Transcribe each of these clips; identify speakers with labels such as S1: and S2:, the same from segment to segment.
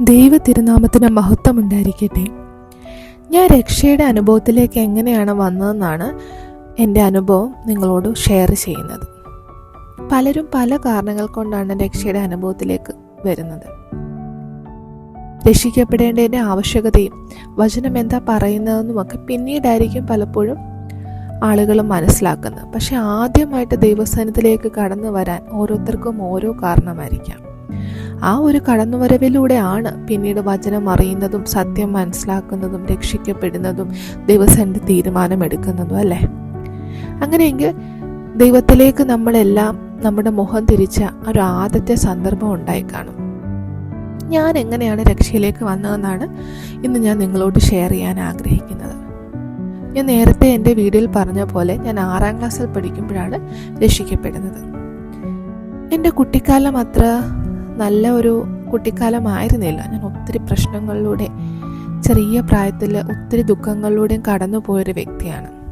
S1: ദൈവ തിരുനാമത്തിന് മഹത്വം ഉണ്ടായിരിക്കട്ടെ. ഞാൻ രക്ഷയുടെ അനുഭവത്തിലേക്ക് എങ്ങനെയാണ് വന്നതെന്നാണ് എന്റെ അനുഭവം നിങ്ങളോട് ഷെയർ ചെയ്യുന്നത്. പലരും പല കാരണങ്ങൾ കൊണ്ടാണ് രക്ഷയുടെ അനുഭവത്തിലേക്ക് വരുന്നത്. രക്ഷിക്കപ്പെടേണ്ടതിന്റെ ആവശ്യകതയും വചനം എന്താ പറയുന്നതെന്നുമൊക്കെ പിന്നീടായിരിക്കും പലപ്പോഴും ആളുകൾ മനസ്സിലാക്കുന്നത്. പക്ഷെ ആദ്യമായിട്ട് ദൈവസ്ഥാനത്തിലേക്ക് കടന്നു വരാൻ ഓരോരുത്തർക്കും ഓരോ കാരണമായിരിക്കാം. ആ ഒരു കടന്നുവരവിലൂടെയാണ് പിന്നീട് വചനം അറിയുന്നതും സത്യം മനസ്സിലാക്കുന്നതും രക്ഷിക്കപ്പെടുന്നതും ദിവസം തീരുമാനമെടുക്കുന്നതും അല്ലേ? അങ്ങനെയെങ്കിൽ ദൈവത്തിലേക്ക് നമ്മളെല്ലാം നമ്മുടെ മുഖം തിരിച്ച ഒരു ആദ്യത്തെ സന്ദർഭം ഉണ്ടായി കാണും. ഞാൻ എങ്ങനെയാണ് രക്ഷയിലേക്ക് വന്നതെന്നാണ് ഇന്ന് ഞാൻ നിങ്ങളോട് ഷെയർ ചെയ്യാൻ ആഗ്രഹിക്കുന്നത്. ഞാൻ നേരത്തെ എന്റെ വീഡിയോയിൽ പറഞ്ഞ പോലെ ഞാൻ ആറാം ക്ലാസ്സിൽ പഠിക്കുമ്പോഴാണ് രക്ഷിക്കപ്പെടുന്നത്. എന്റെ കുട്ടിക്കാലം അത്ര നല്ല ഒരു കുട്ടിക്കാലമായിരുന്നില്ല. ഞാൻ ഒത്തിരി പ്രശ്നങ്ങളിലൂടെ ചെറിയ പ്രായത്തിൽ ഒത്തിരി ദുഃഖങ്ങളിലൂടെയും കടന്നു പോയൊരു വ്യക്തിയാണ്.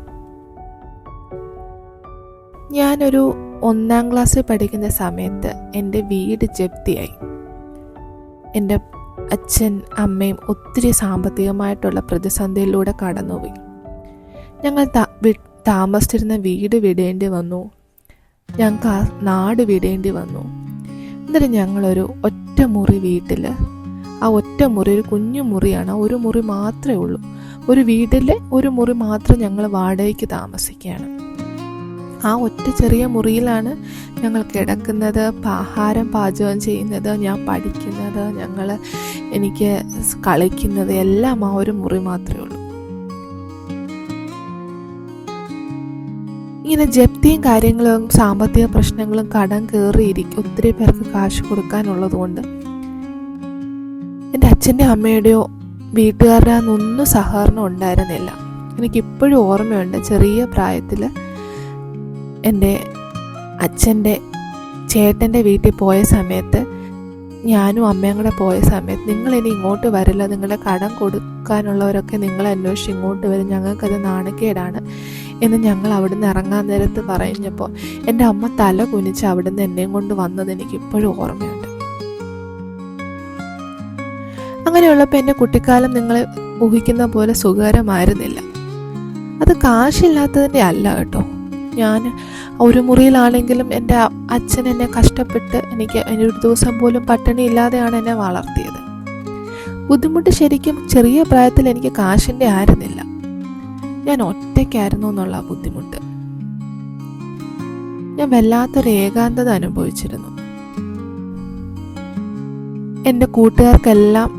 S1: ഞാനൊരു ഒന്നാം ക്ലാസ്സിൽ പഠിക്കുന്ന സമയത്ത് എന്റെ വീട് ജപ്തിയായി. എന്റെ അച്ഛൻ അമ്മയും ഒത്തിരി സാമ്പത്തികമായിട്ടുള്ള പ്രതിസന്ധിയിലൂടെ കടന്നുപോയി. ഞങ്ങൾ താമസിച്ചിരുന്ന വീട് വിടേണ്ടി വന്നു. ഞങ്ങൾക്ക് ആ നാട് വിടേണ്ടി വന്നു. എന്നിട്ട് ഞങ്ങളൊരു ഒറ്റ മുറി വീട്ടിൽ ആ ഒറ്റ മുറി ഒരു കുഞ്ഞു മുറിയാണ് ഒരു മുറി മാത്രമേ ഉള്ളൂ. ഒരു വീട്ടിലെ ഒരു മുറി മാത്രം ഞങ്ങൾ വാടകയ്ക്ക് താമസിക്കുകയാണ്. ആ ഒറ്റ ചെറിയ മുറിയിലാണ് ഞങ്ങൾ കിടക്കുന്നത്. ആഹാരം പാചകം ചെയ്യുന്നത് ഞാൻ പഠിക്കുന്നത് ഞങ്ങൾ എനിക്ക് കളിക്കുന്നത് എല്ലാം ആ ഒരു മുറി മാത്രമേ ഉള്ളൂ. ഇങ്ങനെ ജപ്തിയും കാര്യങ്ങളും സാമ്പത്തിക പ്രശ്നങ്ങളും കടം കയറിയിരിക്കും. ഒത്തിരി പേർക്ക് കാശ് കൊടുക്കാനുള്ളത് കൊണ്ട് എന്റെ അച്ഛന്റെ അമ്മയുടെയോ വീട്ടുകാരുടെ ഒന്നും സഹകരണം ഉണ്ടായിരുന്നില്ല. എനിക്കിപ്പോഴും ഓർമ്മയുണ്ട് ചെറിയ പ്രായത്തിൽ എന്റെ അച്ഛന്റെ ചേട്ടന്റെ വീട്ടിൽ പോയ സമയത്ത് ഞാനും അമ്മയും കൂടെ പോയ സമയത്ത് നിങ്ങൾ ഇനി ഇങ്ങോട്ട് വരില്ല. നിങ്ങളുടെ കടം കൊടുക്കാനുള്ളവരൊക്കെ നിങ്ങളെ അന്വേഷിച്ച് ഇങ്ങോട്ട് വരും. ഞങ്ങൾക്കത് നാണക്കേടാണ്. എന്ന് ഞങ്ങൾ അവിടുന്ന് ഇറങ്ങാൻ നേരത്ത് പറഞ്ഞപ്പോൾ എന്റെ അമ്മ തല കുനിച്ച് അവിടുന്ന് എന്നെയും കൊണ്ട് വന്നത് എനിക്ക് ഇപ്പോഴും ഓർമ്മയുണ്ട്. അങ്ങനെയുള്ളപ്പോൾ എന്റെ കുട്ടിക്കാലം നിങ്ങൾ ഊഹിക്കുന്ന പോലെ സുഖകരമായിരുന്നില്ല. അത് കാശില്ലാത്തതിന്റെ അല്ല കേട്ടോ. ഞാൻ ഒരു മുറിയിലാണെങ്കിലും എന്റെ അച്ഛൻ എന്നെ കഷ്ടപ്പെട്ട് എനിക്ക് ഒരു ദിവസം പോലും പട്ടിണി ഇല്ലാതെയാണ് എന്നെ വളർത്തിയത്. ബുദ്ധിമുട്ട് ശരിക്കും ചെറിയ പ്രായത്തിൽ എനിക്ക് കാശിന്റെ ആയിരുന്നില്ല. ഞാൻ ഒറ്റയ്ക്കായിരുന്നു എന്നുള്ള ബുദ്ധിമുട്ട്. ഞാൻ വല്ലാത്തൊരു ഏകാന്തത അനുഭവിച്ചിരുന്നു. എന്റെ കൂട്ടുകാർക്കെല്ലാം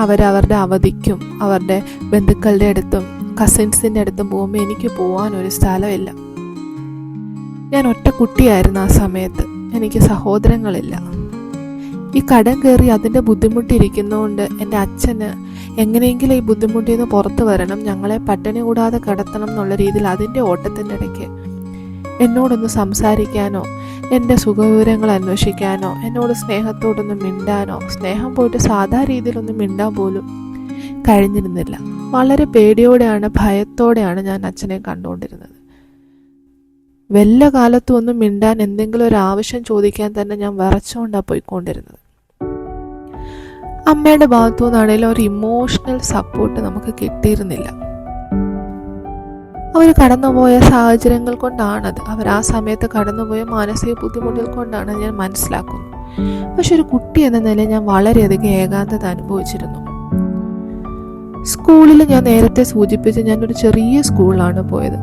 S1: അവരവരുടെ അവധിക്കും അവരുടെ ബന്ധുക്കളുടെ അടുത്തും കസിൻസിന്റെ അടുത്തും പോകുമ്പോൾ എനിക്ക് പോകാൻ ഒരു സ്ഥലമില്ല. ഞാൻ ഒറ്റ കുട്ടിയായിരുന്നു ആ സമയത്ത്. എനിക്ക് സഹോദരങ്ങളില്ല. ഈ കടം കയറി അതിന്റെ ബുദ്ധിമുട്ടിരിക്കുന്നതുകൊണ്ട് എന്റെ അച്ഛന് എങ്ങനെയെങ്കിലും ഈ ബുദ്ധിമുട്ടിൽ നിന്ന് പുറത്തു വരണം ഞങ്ങളെ പട്ടിണി കൂടാതെ കടത്തണം എന്നുള്ള രീതിയിൽ അതിന്റെ ഓട്ടത്തിന്റെ ഇടയ്ക്ക് എന്നോടൊന്ന് സംസാരിക്കാനോ എന്റെ സുഖവിവരങ്ങൾ അന്വേഷിക്കാനോ എന്നോട് സ്നേഹത്തോടൊന്ന് മിണ്ടാനോ സ്നേഹം പോയിട്ട് സാധാ രീതിയിലൊന്നും മിണ്ടാൻ പോലും കഴിഞ്ഞിരുന്നില്ല. വളരെ പേടിയോടെയാണ് ഭയത്തോടെയാണ് ഞാൻ അച്ഛനെ കണ്ടുകൊണ്ടിരുന്നത്. വല്ല കാലത്തും ഒന്നും മിണ്ടാൻ എന്തെങ്കിലും ഒരു ആവശ്യം ചോദിക്കാൻ തന്നെ ഞാൻ വിറച്ചുകൊണ്ടാണ് പോയിക്കൊണ്ടിരുന്നത്. അമ്മയുടെ ഭാഗത്തു നിന്നാണെങ്കിലും ഒരു ഇമോഷണൽ സപ്പോർട്ട് നമുക്ക് കിട്ടിയിരുന്നില്ല. അവർ കടന്നുപോയ സാഹചര്യങ്ങൾ കൊണ്ടാണത്. അവർ ആ സമയത്ത് കടന്നുപോയ മാനസിക ബുദ്ധിമുട്ടുകൾ കൊണ്ടാണ് ഞാൻ മനസ്സിലാക്കുന്നത്. പക്ഷെ ഒരു കുട്ടി എന്ന നിലയിൽ ഞാൻ വളരെയധികം ഏകാന്തത അനുഭവിച്ചിരുന്നു. സ്കൂളിൽ ഞാൻ നേരത്തെ സൂചിപ്പിച്ച് ഞാൻ ഒരു ചെറിയ സ്കൂളിലാണ് പോയത്.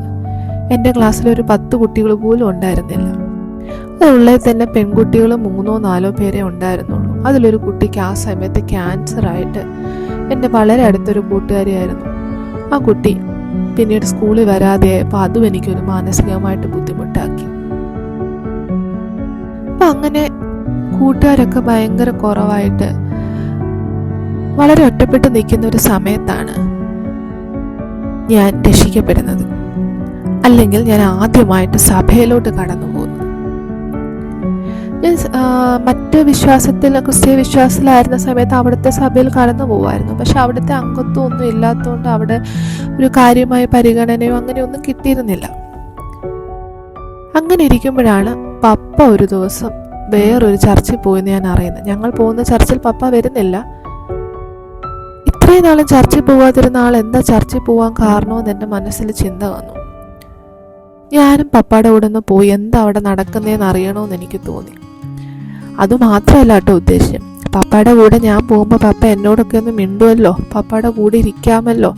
S1: എന്റെ ക്ലാസ്സിൽ ഒരു പത്ത് കുട്ടികൾ പോലും ഉണ്ടായിരുന്നില്ല. അതുള്ളിൽ തന്നെ പെൺകുട്ടികൾ മൂന്നോ നാലോ പേരെ ഉണ്ടായിരുന്നുള്ളൂ. അതിലൊരു കുട്ടിക്ക് ആ സമയത്ത് ക്യാൻസർ ആയിട്ട് എന്റെ വളരെ അടുത്തൊരു കൂട്ടുകാരിയായിരുന്നു. ആ കുട്ടി പിന്നീട് സ്കൂളിൽ വരാതെ അപ്പോൾ അതും എനിക്കൊരു മാനസികമായിട്ട് ബുദ്ധിമുട്ടാക്കി. അപ്പം അങ്ങനെ കൂട്ടുകാരൊക്കെ ഭയങ്കര കുറവായിട്ട് വളരെ ഒറ്റപ്പെട്ട് നിൽക്കുന്ന ഒരു സമയത്താണ് ഞാൻ രക്ഷിക്കപ്പെടുന്നത്. അല്ലെങ്കിൽ ഞാൻ ആദ്യമായിട്ട് സഭയിലോട്ട് കടന്നു ഞാൻ മറ്റ് വിശ്വാസത്തിൽ ക്രിസ്തീയ വിശ്വാസത്തിലായിരുന്ന സമയത്ത് അവിടുത്തെ സഭയിൽ കടന്നു പോകുമായിരുന്നു പക്ഷെ അവിടുത്തെ അംഗത്വം ഒന്നും ഇല്ലാത്തതുകൊണ്ട് അവിടെ ഒരു കാര്യമായ പരിഗണനയോ അങ്ങനെയൊന്നും കിട്ടിയിരുന്നില്ല. അങ്ങനെ ഇരിക്കുമ്പോഴാണ് പപ്പ ഒരു ദിവസം വേറൊരു ചർച്ചിൽ പോയെന്ന് ഞാൻ അറിയുന്നത്. ഞങ്ങൾ പോകുന്ന ചർച്ചിൽ പപ്പ വരുന്നില്ല. ഇത്രയും നാളും ചർച്ചിൽ പോകാതിരുന്ന ആൾ എന്താ ചർച്ചിൽ പോകാൻ കാരണമെന്ന് എന്റെ മനസ്സിൽ ചിന്ത വന്നു. ഞാനും പപ്പയുടെ കൂടെ ഒന്ന് പോയി എന്താ അവിടെ നടക്കുന്നതെന്ന് അറിയണമെന്ന് എനിക്ക് തോന്നി. അതുമാത്രമല്ല കേട്ടോ ഉദ്ദേശം. പപ്പയുടെ കൂടെ ഞാൻ പോകുമ്പോൾ പപ്പ എന്നോടൊക്കെ ഒന്ന് മിണ്ടുമല്ലോ പപ്പയുടെ കൂടെ ഇരിക്കാമല്ലോ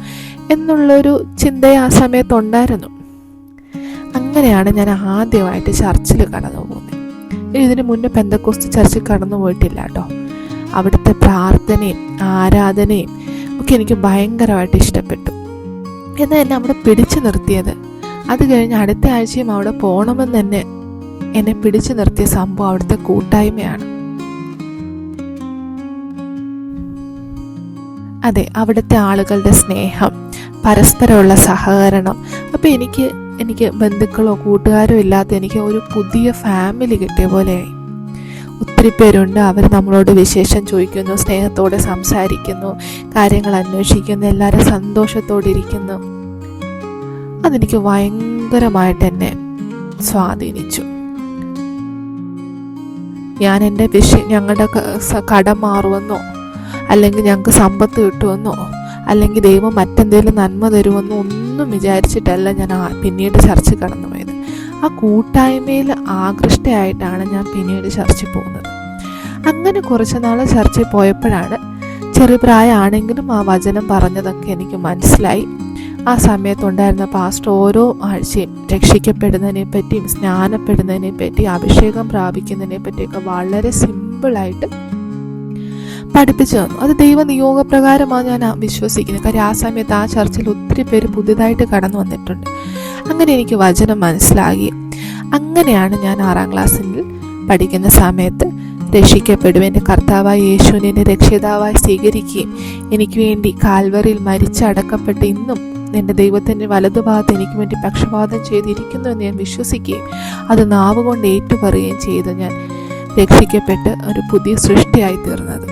S1: എന്നുള്ളൊരു ചിന്ത ആ സമയത്തുണ്ടായിരുന്നു. അങ്ങനെയാണ് ഞാൻ ആദ്യമായിട്ട് ചർച്ചിൽ കടന്നു പോകുന്നത് ഇതിന് മുന്നേ പെന്തക്കോസ്റ്റ് ചർച്ചിൽ കടന്നു പോയിട്ടില്ല കേട്ടോ അവിടുത്തെ പ്രാർത്ഥനയും ആരാധനയും ഒക്കെ എനിക്ക് ഭയങ്കരമായിട്ട് ഇഷ്ടപ്പെട്ടു. എന്നാൽ എന്നെ അവിടെ പിടിച്ചു നിർത്തിയത്. അത് കഴിഞ്ഞ് അടുത്ത ആഴ്ചയും അവിടെ പോകണമെന്ന് തന്നെ എന്നെ പിടിച്ചു നിർത്തിയ സംഭവം അവിടുത്തെ കൂട്ടായ്മയാണ്. അതെ അവിടുത്തെ ആളുകളുടെ സ്നേഹം പരസ്പരമുള്ള സഹകരണം. അപ്പോൾ എനിക്ക് എനിക്ക് ബന്ധുക്കളോ കൂട്ടുകാരോ ഇല്ലാത്ത എനിക്ക് ഒരു പുതിയ ഫാമിലി കിട്ടിയ പോലെയായി. ഒത്തിരി പേരുണ്ട് അവർ നമ്മളോട് വിശേഷം ചോദിക്കുന്നു സ്നേഹത്തോടെ സംസാരിക്കുന്നു കാര്യങ്ങൾ അന്വേഷിക്കുന്നു എല്ലാവരും സന്തോഷത്തോടെ ഇരിക്കുന്നു. അതെനിക്ക് ഭയങ്കരമായിട്ട് എന്നെ സ്വാധീനിച്ചു. ഞാൻ എന്റെ വിഷയം ഞങ്ങളുടെ കടം മാറുമെന്നോ അല്ലെങ്കിൽ ഞങ്ങൾക്ക് സമ്പത്ത് കിട്ടുമെന്നോ അല്ലെങ്കിൽ ദൈവം മറ്റെന്തെങ്കിലും നന്മ തരുമെന്നോ ഒന്നും വിചാരിച്ചിട്ടല്ല ഞാൻ പിന്നീട് ചർച്ച കടന്നു പോയത്. ആ കൂട്ടായ്മയിൽ ആകൃഷ്ടയായിട്ടാണ് ഞാൻ പിന്നീട് ചർച്ചിൽ പോകുന്നത്. അങ്ങനെ കുറച്ച് നാൾ ചർച്ച പോയപ്പോഴാണ് ചെറുപ്രായമാണെങ്കിലും ആ വചനം പറഞ്ഞതൊക്കെ എനിക്ക് മനസ്സിലായി. ആ സമയത്തുണ്ടായിരുന്ന പാസ്റ്റർ ഓരോ ആഴ്ചയും രക്ഷിക്കപ്പെടുന്നതിനെ പറ്റിയും സ്നാനപ്പെടുന്നതിനെ പറ്റി അഭിഷേകം പ്രാപിക്കുന്നതിനെ പറ്റിയൊക്കെ വളരെ സിമ്പിളായിട്ട് പഠിപ്പിച്ചു തന്നു. അത് ദൈവ നിയോഗപ്രകാരമാണ് ഞാൻ വിശ്വസിക്കുന്നത്. കാര്യം ആ സമയത്ത് ആ ചർച്ചിൽ ഒത്തിരി പേര് പുതിയതായിട്ട് കടന്നു വന്നിട്ടുണ്ട്. അങ്ങനെ എനിക്ക് വചനം മനസ്സിലാകി അങ്ങനെയാണ് ഞാൻ ആറാം ക്ലാസ്സിൽ പഠിക്കുന്ന സമയത്ത് രക്ഷിക്കപ്പെടും എന്റെ കർത്താവായ യേശുവിനെ രക്ഷിതാവായി സ്വീകരിക്കുകയും എനിക്ക് വേണ്ടി കാൽവറിയിൽ മരിച്ചടക്കപ്പെട്ട് ഇന്നും എന്റെ ദൈവത്തിന്റെ വലതുഭാഗത്ത് എനിക്ക് വേണ്ടി പക്ഷപാതം ചെയ്തിരിക്കുന്നു എന്ന് ഞാൻ വിശ്വസിക്കുകയും അത് നാവ് കൊണ്ട് ഏറ്റുപറയുകയും ചെയ്ത് ഞാൻ രക്ഷിക്കപ്പെട്ട് ഒരു പുതിയ സൃഷ്ടിയായി തീർന്നത്.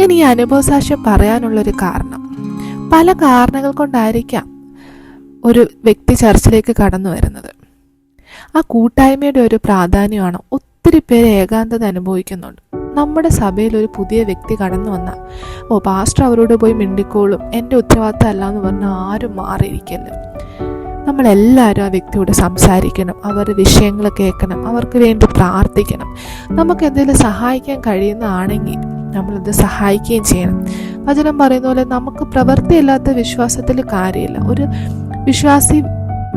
S1: ഞാൻ ഈ അനുഭവസാക്ഷ്യം പറയാനുള്ളൊരു കാരണം. പല കാരണങ്ങൾ കൊണ്ടായിരിക്കാം ഒരു വ്യക്തി ചർച്ചിലേക്ക് കടന്നു വരുന്നത്. ആ കൂട്ടായ്മയുടെ ഒരു പ്രാധാന്യമാണ് ഒത്തിരി പേര് ഏകാന്തത അനുഭവിക്കുന്നുണ്ട്. നമ്മുടെ സഭയിൽ ഒരു പുതിയ വ്യക്തി കടന്നു വന്നാൽ ഓ പാസ്റ്റർ അവരോട് പോയി മിണ്ടിക്കോളും. എന്റെ ഉത്തരവാദിത്തം അല്ല എന്ന് പറഞ്ഞാൽ ആരും മാറിയിരിക്കല്ലോ നമ്മളെല്ലാവരും ആ വ്യക്തിയോട് സംസാരിക്കണം. അവരുടെ വിഷയങ്ങൾ കേൾക്കണം. അവർക്ക് വേണ്ടി പ്രാർത്ഥിക്കണം. നമുക്ക് എന്തെങ്കിലും സഹായിക്കാൻ കഴിയുന്നതാണെങ്കിൽ നമ്മളത് സഹായിക്കുകയും ചെയ്യണം. വചനം പറയുന്ന പോലെ നമുക്ക് പ്രവൃത്തിയില്ലാത്ത വിശ്വാസത്തിൽ കാര്യമില്ല. ഒരു വിശ്വാസി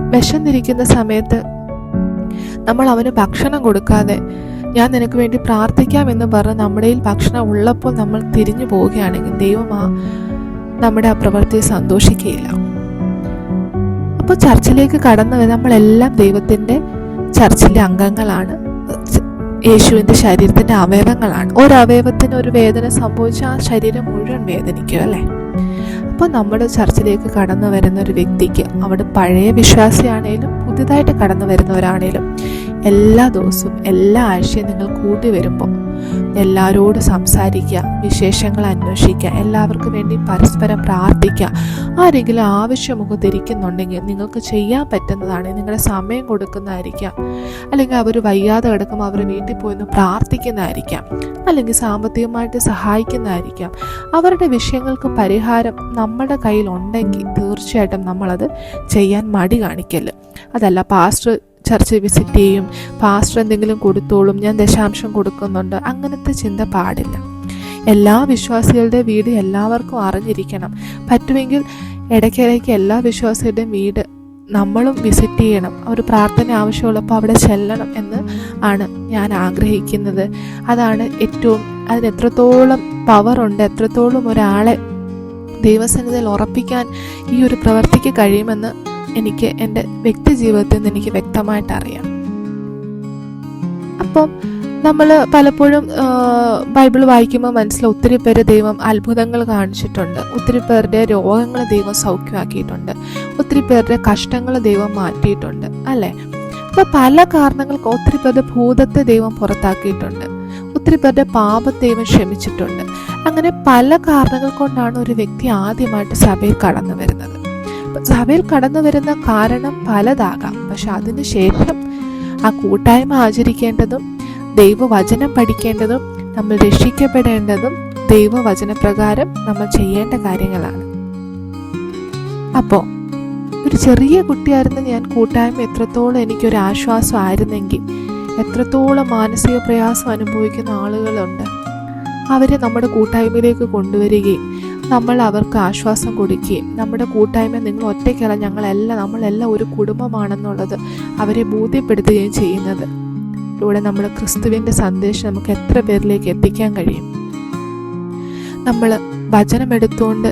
S1: വിശന്നിരിക്കുന്ന സമയത്ത് നമ്മൾ അവന് ഭക്ഷണം കൊടുക്കാതെ ഞാൻ നിനക്ക് വേണ്ടി പ്രാർത്ഥിക്കാം എന്ന് പറഞ്ഞ് നമ്മുടെ ഭക്ഷണം ഉള്ളപ്പോൾ നമ്മൾ തിരിഞ്ഞു പോവുകയാണെങ്കിൽ ദൈവം ആ നമ്മുടെ ആ പ്രവൃത്തിയെ സന്തോഷിക്കുകയില്ല. അപ്പോൾ ചർച്ചിലേക്ക് കടന്നു നമ്മളെല്ലാം ദൈവത്തിന്റെ ചർച്ചിലെ അംഗങ്ങളാണ്. യേശുവിന്റെ ശരീരത്തിന്റെ അവയവങ്ങളാണ്. ഒരു അവയവത്തിന് ഒരു വേദന സംഭവിച്ചാൽ ആ ശരീരം മുഴുവൻ വേദനിക്കും അല്ലേ? അപ്പോൾ നമ്മുടെ ചർച്ചിലേക്ക് കടന്നു വരുന്ന ഒരു വ്യക്തിക്ക് അവിടെ പഴയ വിശ്വാസിയാണേലും പുതിയതായിട്ട് കടന്നു വരുന്നവരാണേലും എല്ലാ ദിവസവും എല്ലാ ആഴ്ചയും നിങ്ങൾ കൂട്ടി വരുമ്പോൾ എല്ലാവരോടും സംസാരിക്കുക വിശേഷങ്ങൾ അന്വേഷിക്കുക എല്ലാവർക്കും വേണ്ടി പരസ്പരം പ്രാർത്ഥിക്കുക. ആരെങ്കിലും ആവശ്യമൊക്കെ തിരിക്കുന്നുണ്ടെങ്കിൽ നിങ്ങൾക്ക് ചെയ്യാൻ പറ്റുന്നതാണ്. നിങ്ങളുടെ സമയം കൊടുക്കുന്നതായിരിക്കാം. അല്ലെങ്കിൽ അവർ വയ്യാതെ കിടക്കുമ്പോൾ അവർ വീട്ടിൽ പോയി പ്രാർത്ഥിക്കുന്നതായിരിക്കാം. അല്ലെങ്കിൽ സാമ്പത്തികമായിട്ട് സഹായിക്കുന്നതായിരിക്കാം. അവരുടെ വിഷയങ്ങൾക്ക് പരിഹാരം നമ്മുടെ കയ്യിലുണ്ടെങ്കിൽ തീർച്ചയായിട്ടും നമ്മളത് ചെയ്യാൻ മടി കാണിക്കൽ. അതല്ല പാസ്റ്റർ ചർച്ച് വിസിറ്റ് ചെയ്യും. പാസ്റ്റർ എന്തെങ്കിലും കൊടുത്തോളും. ഞാൻ ദശാംശം കൊടുക്കുന്നുണ്ട്. അങ്ങനത്തെ ചിന്ത പാടില്ല. എല്ലാ വിശ്വാസികളുടെ വീട് എല്ലാവർക്കും അറിഞ്ഞിരിക്കണം. പറ്റുമെങ്കിൽ ഇടയ്ക്കിടയ്ക്ക് എല്ലാ വിശ്വാസികളുടെയും വീട് നമ്മളും വിസിറ്റ് ചെയ്യണം. ഒരു പ്രാർത്ഥന ആവശ്യമുള്ളപ്പോൾ അവിടെ ചെല്ലണം എന്ന് ആണ് ഞാൻ ആഗ്രഹിക്കുന്നത്. അതാണ് ഏറ്റവും അതിന് എത്രത്തോളം പവറുണ്ട് എത്രത്തോളം ഒരാളെ ദൈവസന്നിധിയിൽ ഉറപ്പിക്കാൻ ഈ ഒരു പ്രവർത്തിക്ക് കഴിയുമെന്ന് എനിക്ക് എന്റെ വ്യക്തി ജീവിതത്തിൽ നിന്ന് എനിക്ക് വ്യക്തമായിട്ട് അറിയാം. അപ്പം നമ്മൾ പലപ്പോഴും ബൈബിൾ വായിക്കുമ്പോൾ മനസ്സിൽ ഒത്തിരി പേര് ദൈവം അത്ഭുതങ്ങൾ കാണിച്ചിട്ടുണ്ട്. ഒത്തിരി പേരുടെ രോഗങ്ങൾ ദൈവം സൗഖ്യമാക്കിയിട്ടുണ്ട്. ഒത്തിരി പേരുടെ കഷ്ടങ്ങൾ ദൈവം മാറ്റിയിട്ടുണ്ട് അല്ലേ? അപ്പോൾ പല കാരണങ്ങൾക്ക് ഒത്തിരി പേരുടെ ഭൂതത്തെ ദൈവം പുറത്താക്കിയിട്ടുണ്ട്. ഒത്തിരി പേരുടെ പാപത്തെ ദൈവം ക്ഷമിച്ചിട്ടുണ്ട്. അങ്ങനെ പല കാരണങ്ങൾ കൊണ്ടാണ് ഒരു വ്യക്തി ആദ്യമായിട്ട് സഭയിൽ കടന്നു വരുന്നത്. സഭയിൽ കടന്നു വരുന്ന കാരണം പലതാകാം. പക്ഷെ അതിനുശേഷം ആ കൂട്ടായ്മ ആചരിക്കേണ്ടതും ദൈവവചനം പഠിക്കേണ്ടതും നമ്മൾ രക്ഷിക്കപ്പെടേണ്ടതും ദൈവവചനപ്രകാരം നമ്മൾ ചെയ്യേണ്ട കാര്യങ്ങളാണ്. അപ്പോൾ ഒരു ചെറിയ കുട്ടിയായിരുന്ന ഞാൻ കൂട്ടായ്മ എത്രത്തോളം എനിക്കൊരു ആശ്വാസമായിരുന്നെങ്കിൽ എത്രത്തോളം മാനസിക പ്രയാസം അനുഭവിക്കുന്ന ആളുകളുണ്ട് അവരെ നമ്മുടെ കൂട്ടായ്മയിലേക്ക് കൊണ്ടുവരികയും നമ്മൾ അവർക്ക് ആശ്വാസം കൊടുക്കുകയും നമ്മുടെ കൂട്ടായ്മ നിങ്ങൾ ഒറ്റയ്ക്കല്ല ഞങ്ങളെല്ലാം നമ്മളെല്ലാം ഒരു കുടുംബമാണെന്നുള്ളത് അവരെ ബോധ്യപ്പെടുത്തുകയും ചെയ്യുന്നത്. ഇതിലൂടെ നമ്മൾ ക്രിസ്തുവിന്റെ സന്ദേശം നമുക്ക് എത്ര പേരിലേക്ക് എത്തിക്കാൻ കഴിയും? നമ്മൾ വചനമെടുത്തുകൊണ്ട്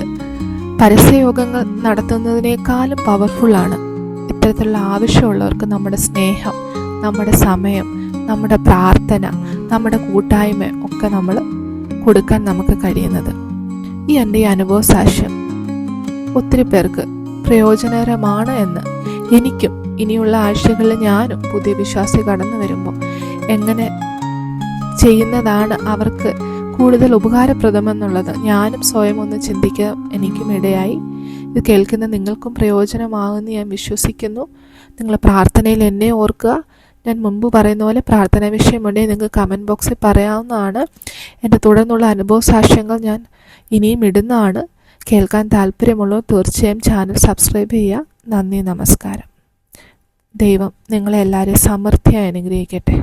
S1: പരസ്യയോഗങ്ങൾ നടത്തുന്നതിനേക്കാളും പവർഫുള്ളാണ് ഇത്തരത്തിലുള്ള ആവശ്യമുള്ളവർക്ക് നമ്മുടെ സ്നേഹം നമ്മുടെ സമയം നമ്മുടെ പ്രാർത്ഥന നമ്മുടെ കൂട്ടായ്മ ഒക്കെ നമ്മൾ കൊടുക്കാൻ നമുക്ക് കഴിയുന്നത്. ഈ എന്റെ ഈ അനുഭവ സാക്ഷ്യം. ഒത്തിരി പേർക്ക് പ്രയോജനകരമാണ് എന്ന് എനിക്കും ഇനിയുള്ള ആഴ്ചകളിൽ ഞാനും പുതിയ വിശ്വാസി കടന്നു വരുമ്പോൾ എങ്ങനെ ചെയ്യുന്നതാണ് അവർക്ക് കൂടുതൽ ഉപകാരപ്രദമെന്നുള്ളത് ഞാനും സ്വയം ഒന്ന് ചിന്തിക്കാൻ എനിക്കും ഇടയായി. ഇത് കേൾക്കുന്ന നിങ്ങൾക്കും പ്രയോജനമാകുമെന്ന് ഞാൻ വിശ്വസിക്കുന്നു. നിങ്ങൾ പ്രാർത്ഥനയിൽ എന്നെ ഓർക്കുക. ഞാൻ മുമ്പ് പറയുന്ന പോലെ പ്രാർത്ഥന വിഷയമുണ്ടെങ്കിൽ നിങ്ങൾക്ക് കമന്റ് ബോക്സിൽ പറയാവുന്നതാണ്. എന്റെ തുടർന്നുള്ള അനുഭവ സാക്ഷ്യങ്ങൾ ഞാൻ ഇനിയും ഇടുന്നതാണ്. കേൾക്കാൻ താല്പര്യമുള്ളവർ തീർച്ചയായും ചാനൽ സബ്സ്ക്രൈബ് ചെയ്യുക. നന്ദി നമസ്കാരം. ദൈവം നിങ്ങളെ എല്ലാവരെയും സമൃദ്ധിയായി അനുഗ്രഹിക്കട്ടെ.